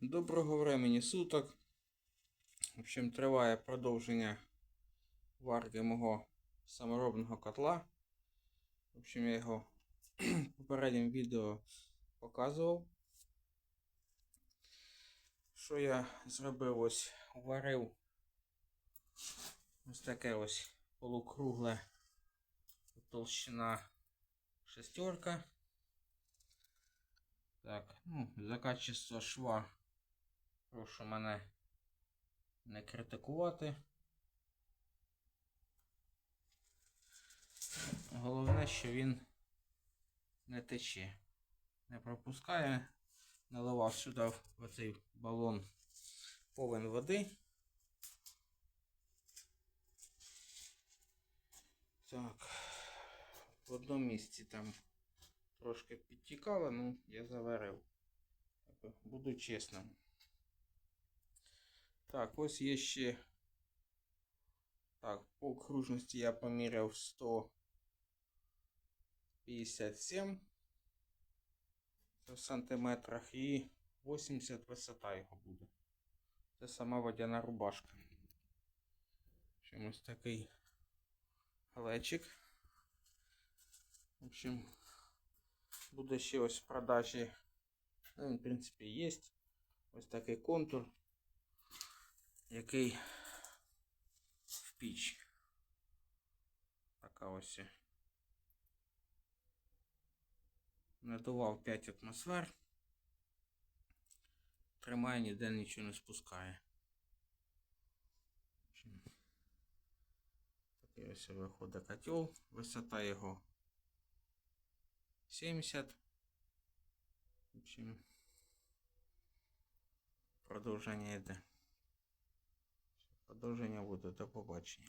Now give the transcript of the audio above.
Доброго времени суток. В общем, триває продовження варки мого саморобного котла. В общем, я його в попередньому відео показував. Що я зробив ось варив ось таке ось полукругле толщина шестерка. Так, ну, за шва прошу мене не критикувати. Головне, що він не тече, не пропускає. Наливав сюди в оцей балон повен води. Так, в одному місці там трошки підтікало, ну я заварив. Буду чесним. Так, ось є ще. Так, по окружності я поміряв 157 це в сантиметрах і 80 висота його буде. Це сама водяна рубашка. В общем, ось такий глечик. В общем, буде ще ось в продажі. Ну, в принципі, є. Ось такий контур, який в піч. Така ось. Надував 5 атмосфер. Тримає, ніде нічого не спускає. Такий ось виходить котел. Висота його 70. В общем, продовження йде. Продовження буде. До побачення.